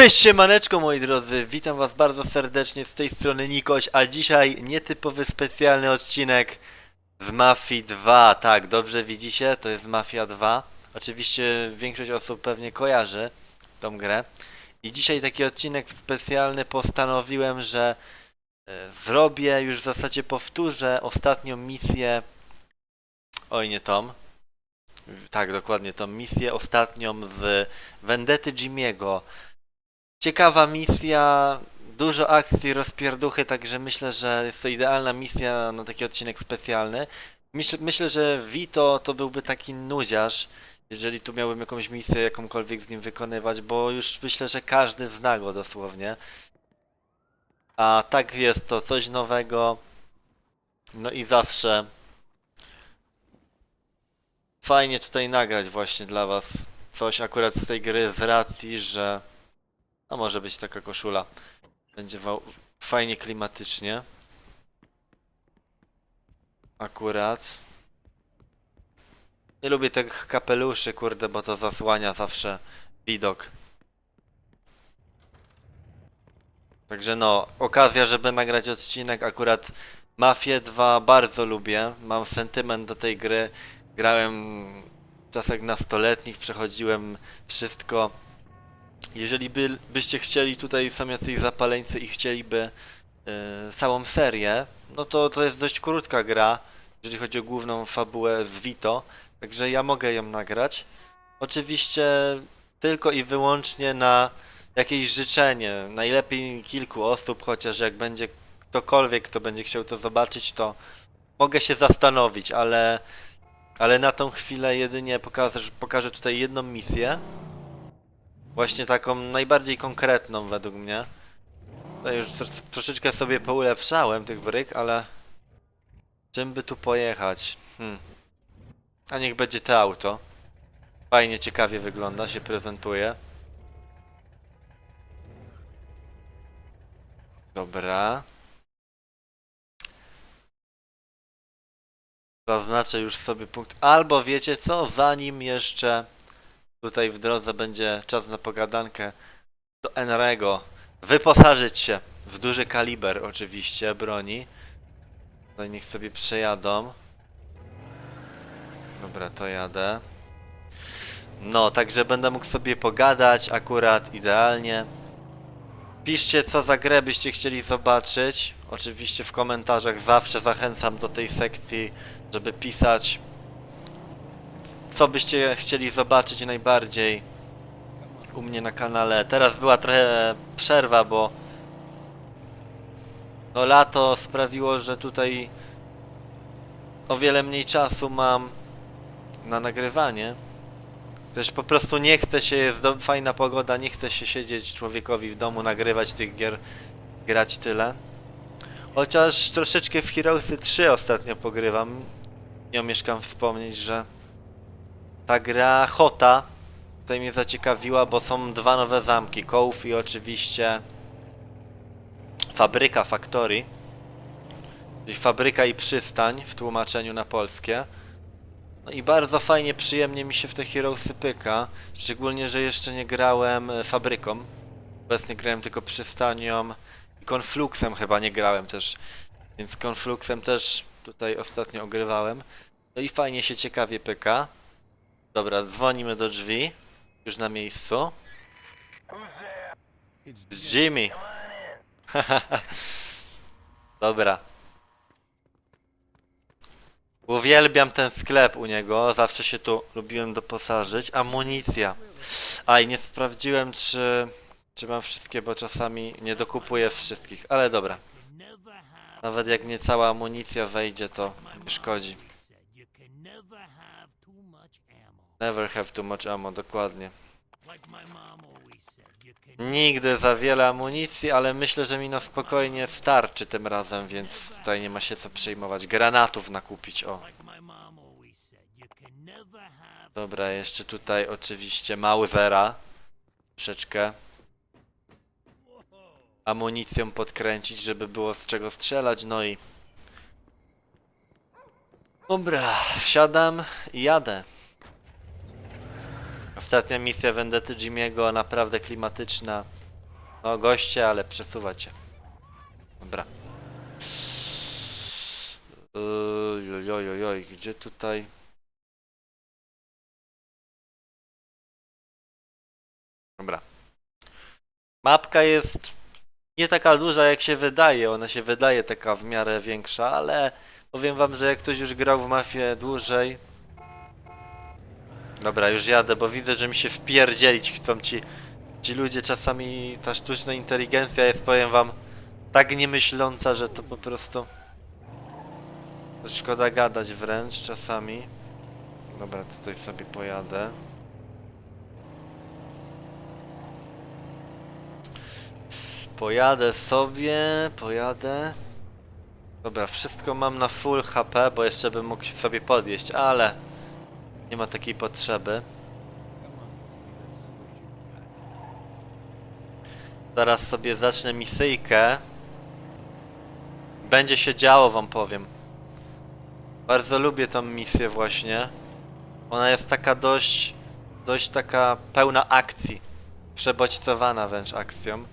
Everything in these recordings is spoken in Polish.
Cześć siemaneczko moi drodzy, witam was bardzo serdecznie z tej strony Nikoś, a dzisiaj nietypowy specjalny odcinek z Mafii 2. Tak, dobrze widzicie, to jest Mafia 2. Oczywiście większość osób pewnie kojarzy tą grę. I dzisiaj taki odcinek specjalny postanowiłem, że e, zrobię, już w zasadzie powtórzę ostatnią misję. Oj, nie Tom. Tak, dokładnie, tą misję ostatnią z Vendety Jimiego. Ciekawa misja, dużo akcji, rozpierduchy, także myślę, że jest to idealna misja na taki odcinek specjalny. Myśl, myślę, że Vito to byłby taki nudziarz, jeżeli tu miałbym jakąś misję, jakąkolwiek z nim wykonywać, bo już myślę, że każdy zna go dosłownie. A tak jest to coś nowego. No i zawsze fajnie tutaj nagrać właśnie dla was coś akurat z tej gry z racji, że no może być taka koszula. Będzie fajnie klimatycznie. Akurat. Nie lubię tych kapeluszy, kurde, bo to zasłania zawsze widok. Także no, okazja, żeby nagrać odcinek. Akurat Mafię 2 bardzo lubię. Mam sentyment do tej gry. Grałem w czasach nastoletnich, przechodziłem wszystko. Jeżeli by, byście chcieli, tutaj są jacyś zapaleńcy i chcieliby y, całą serię, no to to jest dość krótka gra, jeżeli chodzi o główną fabułę z Vito, także ja mogę ją nagrać. Oczywiście tylko i wyłącznie na jakieś życzenie, najlepiej kilku osób, chociaż jak będzie ktokolwiek, kto będzie chciał to zobaczyć, to mogę się zastanowić, ale, ale na tą chwilę jedynie pokażę, pokażę tutaj jedną misję. Właśnie taką najbardziej konkretną według mnie. Tutaj już tro- troszeczkę sobie poulepszałem tych bryk, ale czym by tu pojechać? Hmm. A niech będzie to auto. Fajnie, ciekawie wygląda, się prezentuje. Dobra. Zaznaczę już sobie punkt. Albo wiecie co, zanim jeszcze tutaj w drodze będzie czas na pogadankę do Enrego. Wyposażyć się w duży kaliber oczywiście broni. Tutaj niech sobie przejadą. Dobra, to jadę. No, także będę mógł sobie pogadać akurat idealnie. Piszcie co za grę byście chcieli zobaczyć. Oczywiście w komentarzach zawsze zachęcam do tej sekcji, żeby pisać co byście chcieli zobaczyć najbardziej u mnie na kanale. Teraz była trochę przerwa, bo no lato sprawiło, że tutaj o wiele mniej czasu mam na nagrywanie. Też po prostu nie chce się, jest do, fajna pogoda, nie chce się siedzieć człowiekowi w domu, nagrywać tych gier, grać tyle. Chociaż troszeczkę w Heroesy 3 ostatnio pogrywam. Nie omieszkam wspomnieć, że ta gra Hota tutaj mnie zaciekawiła, bo są dwa nowe zamki, Kołów i oczywiście Fabryka Factory. Czyli fabryka i przystań w tłumaczeniu na polskie. No i bardzo fajnie, przyjemnie mi się w te Heroesy pyka. Szczególnie, że jeszcze nie grałem e, fabryką. Obecnie grałem tylko przystanią i Confluxem chyba nie grałem też. Więc Confluxem też tutaj ostatnio ogrywałem. No i fajnie się ciekawie pyka. Dobra, dzwonimy do drzwi. Już na miejscu. Jimmy. Dobra. Uwielbiam ten sklep u niego. Zawsze się tu lubiłem doposażyć. Amunicja. A i nie sprawdziłem, czy, czy mam wszystkie, bo czasami nie dokupuję wszystkich. Ale dobra. Nawet jak nie cała amunicja wejdzie, to nie szkodzi. You can never have too much ammo. Never have too much ammo, dokładnie. Nigdy za wiele amunicji, ale myślę, że mi na spokojnie starczy tym razem, więc tutaj nie ma się co przejmować. Granatów nakupić, o. Dobra, jeszcze tutaj oczywiście Mausera. Troszeczkę. Amunicją podkręcić, żeby było z czego strzelać, no i... Dobra, wsiadam i jadę. Ostatnia misja Vendety Jimiego, naprawdę klimatyczna. No goście, ale przesuwać się. Dobra. Oj, oj, oj, oj, gdzie tutaj? Dobra. Mapka jest nie taka duża jak się wydaje, ona się wydaje taka w miarę większa, ale powiem wam, że jak ktoś już grał w Mafię dłużej... Dobra, już jadę, bo widzę, że mi się wpierdzielić chcą ci, ci ludzie czasami, ta sztuczna inteligencja jest, powiem wam, tak niemyśląca, że to po prostu... Szkoda gadać wręcz czasami. Dobra, tutaj sobie pojadę. Pojadę sobie, pojadę. Dobra, wszystko mam na full HP, bo jeszcze bym mógł sobie podjeść, ale nie ma takiej potrzeby. Zaraz sobie zacznę misyjkę. Będzie się działo, wam powiem. Bardzo lubię tą misję właśnie. Ona jest taka dość, dość taka pełna akcji. Przebodźcowana wręcz akcją.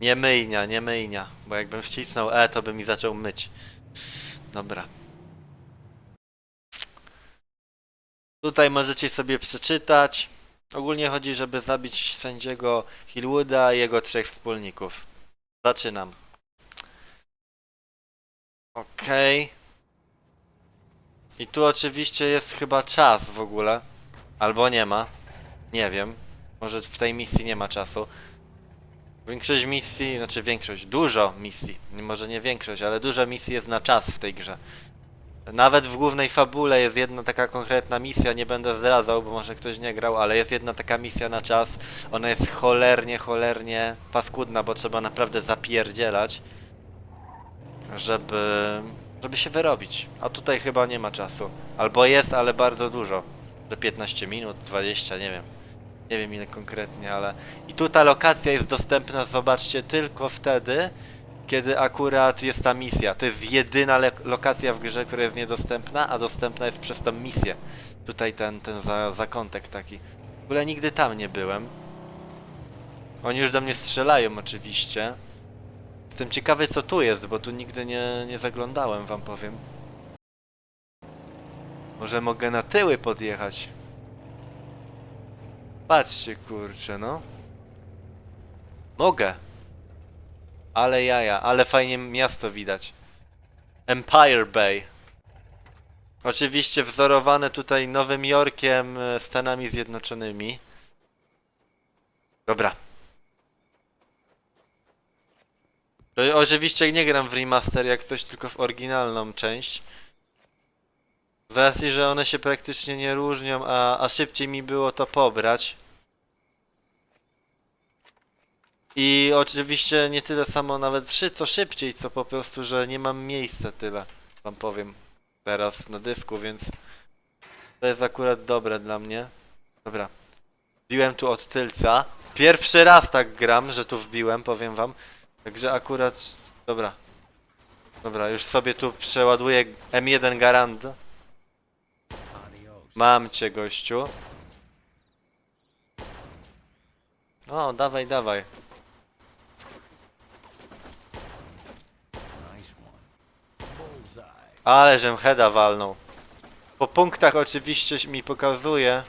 Nie myjnia, nie myjnia, bo jakbym wcisnął E, to by mi zaczął myć. Dobra. Tutaj możecie sobie przeczytać. Ogólnie chodzi, żeby zabić sędziego Hillwooda i jego trzech wspólników. Zaczynam. Okej. I tu oczywiście jest chyba czas w ogóle. Albo nie ma. Nie wiem. Może w tej misji nie ma czasu. Większość misji, znaczy większość, dużo misji, może nie większość, ale dużo misji jest na czas w tej grze. Nawet w głównej fabule jest jedna taka konkretna misja, nie będę zdradzał, bo może ktoś nie grał, ale jest jedna taka misja na czas. Ona jest cholernie, cholernie paskudna, bo trzeba naprawdę zapierdzielać, żeby, żeby się wyrobić. A tutaj chyba nie ma czasu. Albo jest, ale bardzo dużo. Do 15 minut, 20, nie wiem. Nie wiem ile konkretnie, ale... I tu ta lokacja jest dostępna, zobaczcie, tylko wtedy, kiedy akurat jest ta misja. To jest jedyna lokacja w grze, która jest niedostępna, a dostępna jest przez tą misję. Tutaj ten, ten za, zakątek taki. W ogóle nigdy tam nie byłem. Oni już do mnie strzelają oczywiście. Jestem ciekawy co tu jest, bo tu nigdy nie, nie zaglądałem, wam powiem. Może mogę na tyły podjechać. Patrzcie, kurczę, no. Mogę. Ale jaja, ale fajnie miasto widać. Empire Bay. Oczywiście wzorowane tutaj Nowym Jorkiem, e, Stanami Zjednoczonymi. Dobra. Oczywiście nie gram w remaster jak coś, tylko w oryginalną część. Z racji, że one się praktycznie nie różnią, a, a szybciej mi było to pobrać. I oczywiście nie tyle samo nawet szy, co szybciej, co po prostu, że nie mam miejsca tyle, wam powiem, teraz na dysku, więc to jest akurat dobre dla mnie. Dobra. Wbiłem tu od tylca. Pierwszy raz tak gram, że tu wbiłem, powiem wam. Także akurat... Dobra. Dobra, już sobie tu przeładuję M1 Garand. Mam cię, gościu. O, dawaj, dawaj. Ale żem heada walnął. Po punktach oczywiście mi pokazuje.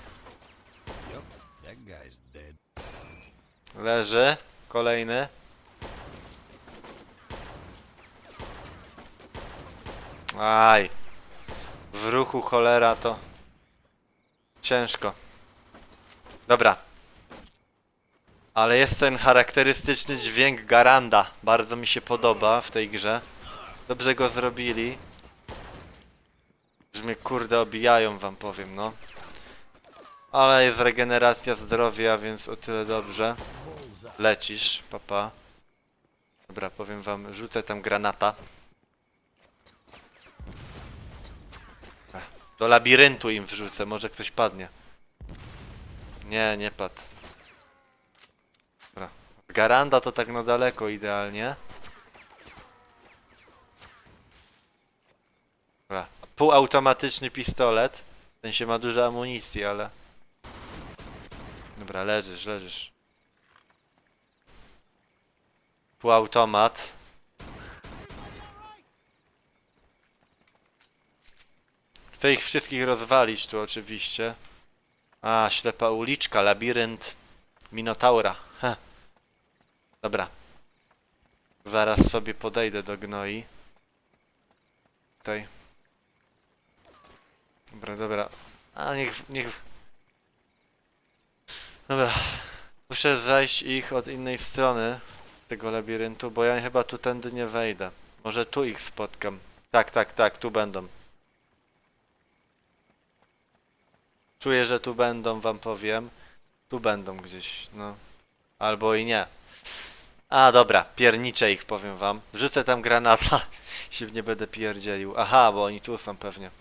Leży. Kolejny. Aj. W ruchu cholera to ciężko. Dobra. Ale jest ten charakterystyczny dźwięk Garanda. Bardzo mi się podoba w tej grze. Dobrze go zrobili. Że mnie kurde obijają wam powiem, no. Ale jest regeneracja zdrowia, więc o tyle dobrze. Lecisz, papa. Dobra, powiem wam, rzucę tam granata. Do labiryntu im wrzucę, może ktoś padnie. Nie, nie padł. Dobra. Garanda to tak na daleko idealnie. Półautomatyczny pistolet. Ten się ma dużo amunicji, ale... Dobra, leżysz, leżysz. Półautomat. Chcę ich wszystkich rozwalić tu oczywiście. A, ślepa uliczka, labirynt Minotaura. Heh. Dobra. Zaraz sobie podejdę do gnoi. Tutaj. Dobra, dobra. A niech, niech... Dobra. Muszę zajść ich od innej strony tego labiryntu, bo ja chyba tu tędy nie wejdę. Może tu ich spotkam. Tak, tak, tak, tu będą. Czuję, że tu będą, wam powiem. Tu będą gdzieś, no. Albo i nie. A, dobra, pierniczę ich, powiem wam. Rzucę tam granata, się nie będę pierdzielił. Aha, bo oni tu są pewnie.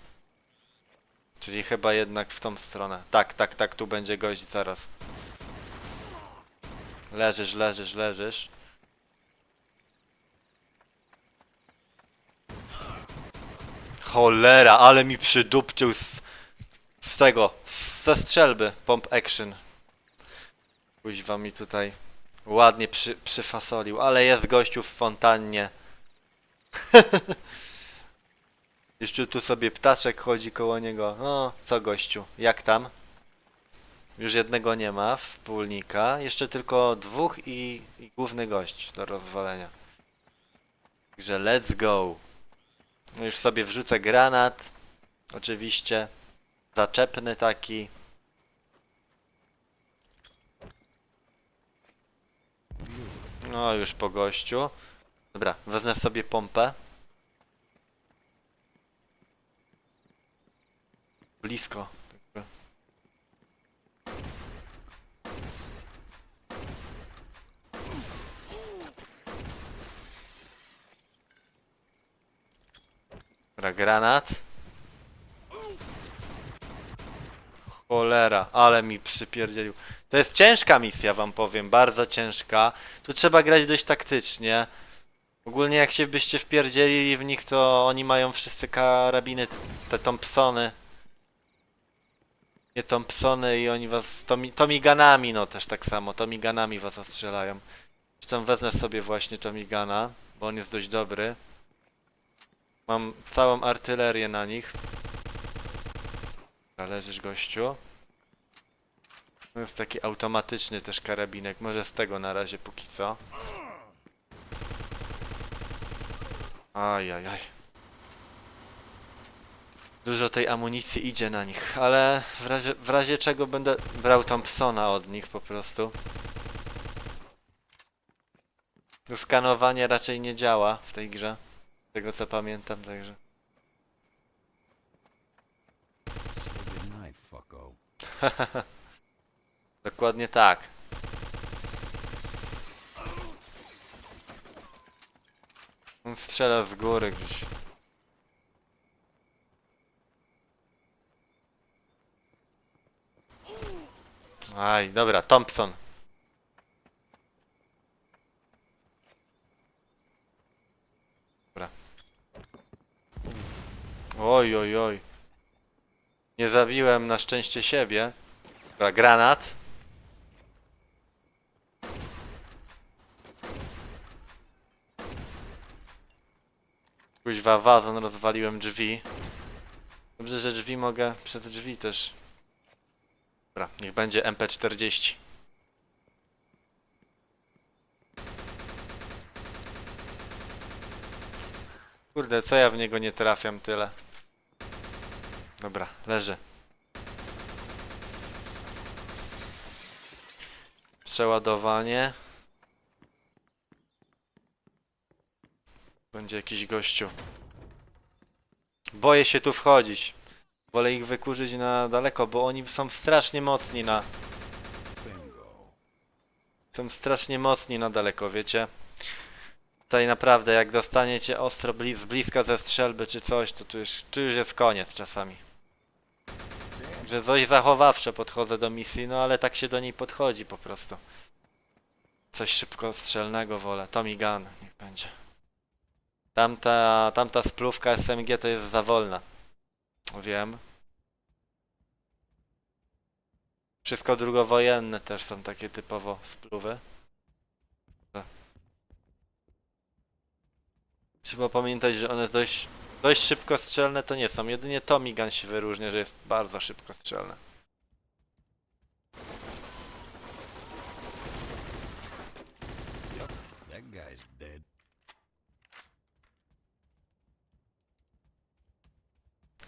Czyli chyba jednak w tą stronę. Tak, tak, tak, tu będzie gość zaraz. Leżysz, leżysz, leżysz. Cholera, ale mi przydupczył z, z tego, z- ze strzelby, pomp action. Kuźwa mi tutaj ładnie przy, przyfasolił, ale jest gościu w fontannie. Jeszcze tu sobie ptaczek chodzi koło niego. No, co gościu, jak tam? Już jednego nie ma, wspólnika. Jeszcze tylko dwóch i, i główny gość do rozwalenia. Także let's go. No już sobie wrzucę granat. Oczywiście. Zaczepny taki. No już po gościu. Dobra, wezmę sobie pompę. Blisko. Dobra, granat. Cholera, ale mi przypierdzielił. To jest ciężka misja, wam powiem, bardzo ciężka. Tu trzeba grać dość taktycznie. Ogólnie jak się byście wpierdzielili w nich, to oni mają wszyscy karabiny, te Thompsony. Nie Thompsony i oni was, tomi, Tomiganami no też tak samo, Tomiganami was ostrzelają. Zresztą wezmę sobie właśnie Tomigana, bo on jest dość dobry. Mam całą artylerię na nich. Leżysz gościu. To jest taki automatyczny też karabinek. Może z tego na razie póki co. Ajajaj. Dużo tej amunicji idzie na nich, ale w razie, w razie czego będę brał Thompsona od nich po prostu. Tu Skanowanie raczej nie działa w tej grze. Z tego co pamiętam, także. Dokładnie tak. On strzela z góry gdzieś. Aj, dobra, Thompson. Dobra. Oj, oj, oj. Nie zabiłem na szczęście siebie. Dobra, granat. Kuźwa, wazon, rozwaliłem drzwi. Dobrze, że drzwi mogę przez drzwi też. Dobra, niech będzie MP40. Kurde, co ja w niego nie trafiam tyle. Dobra, leży. Przeładowanie. Będzie jakiś gościu. Boję się tu wchodzić. Wolę ich wykurzyć na daleko, bo oni są strasznie mocni na... Są strasznie mocni na daleko, wiecie? Tutaj naprawdę, jak dostaniecie ostro z bliska ze strzelby czy coś, to tu już, tu już jest koniec czasami. Że coś zachowawcze podchodzę do misji, no ale tak się do niej podchodzi po prostu. Coś szybko strzelnego wolę. Tommy Gun, niech będzie. Tamta, tamta spluwka SMG to jest za wolna. Wiem. Wszystko drugowojenne też są takie typowo spluwy. Trzeba pamiętać, że one dość, dość szybko strzelne to nie są. Jedynie Tommy Gun się wyróżnia, że jest bardzo szybko strzelne.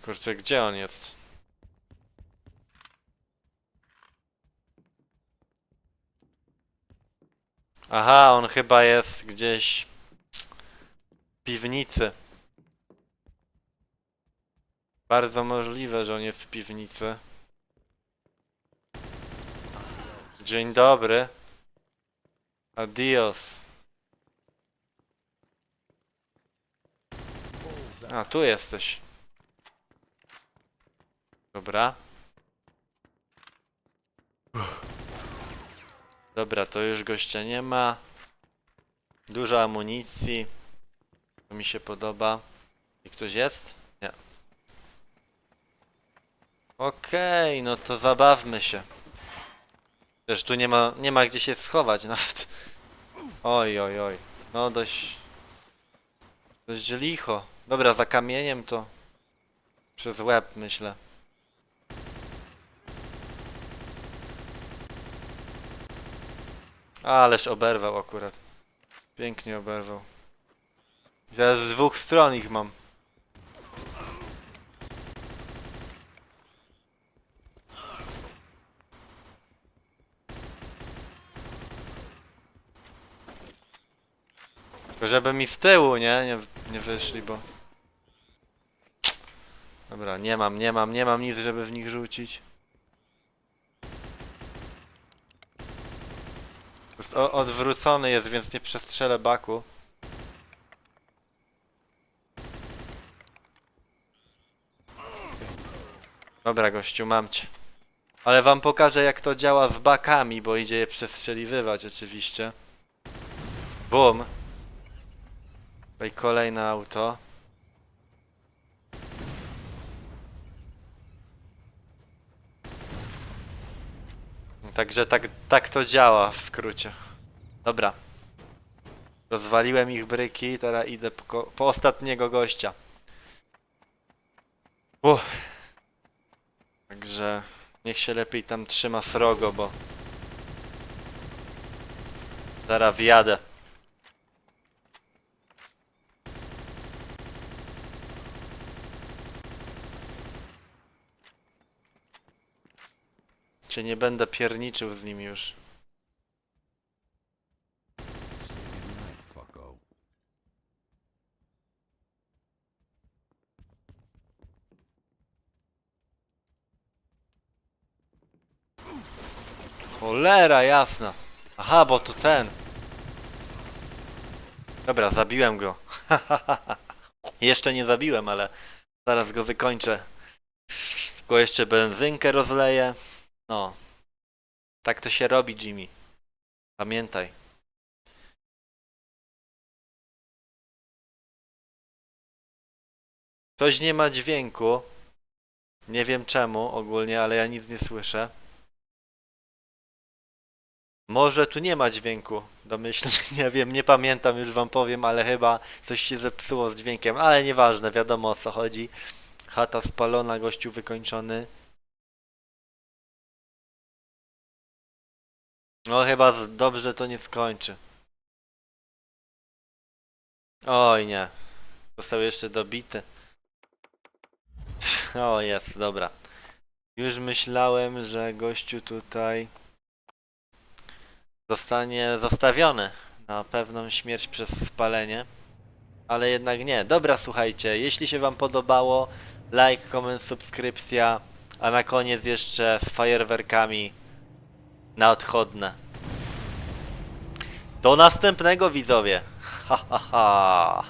Kurczę, gdzie on jest? Aha, on chyba jest gdzieś w piwnicy. Bardzo możliwe, że on jest w piwnicy. Dzień dobry. Adios. A, tu jesteś. Dobra. Dobra, to już gościa nie ma. Dużo amunicji. To mi się podoba. I ktoś jest? Nie. Okej, no to zabawmy się. Też tu nie ma, nie ma gdzie się schować nawet. Oj, oj, oj. No dość... Dość licho. Dobra, za kamieniem to... Przez łeb, myślę. Ależ oberwał akurat. Pięknie oberwał. I teraz z dwóch stron ich mam. Tylko żeby mi z tyłu, nie? Nie, nie wyszli, bo... Dobra, nie mam, nie mam, nie mam nic, żeby w nich rzucić. Jest odwrócony jest, więc nie przestrzelę baku. Dobra, gościu, mam cię. Ale wam pokażę, jak to działa z bakami, bo idzie je przestrzeliwywać oczywiście. Bum. Tutaj kolejne auto. Także tak, tak to działa w skrócie. Dobra. Rozwaliłem ich bryki, teraz idę po, po ostatniego gościa. Uff. Także niech się lepiej tam trzyma srogo, bo zaraz wjadę. Czy nie będę pierniczył z nim już. Cholera jasna. Aha, bo to ten. Dobra, zabiłem go. jeszcze nie zabiłem, ale zaraz go wykończę. Tylko jeszcze benzynkę rozleję. No. Tak to się robi, Jimmy. Pamiętaj. Ktoś nie ma dźwięku. Nie wiem czemu ogólnie, ale ja nic nie słyszę. Może tu nie ma dźwięku. Domyślnie, nie wiem, nie pamiętam, już wam powiem, ale chyba coś się zepsuło z dźwiękiem, ale nieważne, wiadomo o co chodzi. Chata spalona, gościu wykończony. No chyba dobrze to nie skończy. Oj nie. Został jeszcze dobity. O jest, dobra. Już myślałem, że gościu tutaj zostanie zostawiony na pewną śmierć przez spalenie. Ale jednak nie. Dobra, słuchajcie, jeśli się wam podobało, like, koment, subskrypcja, a na koniec jeszcze z fajerwerkami na odchodne. Do następnego widzowie. Ha ha ha.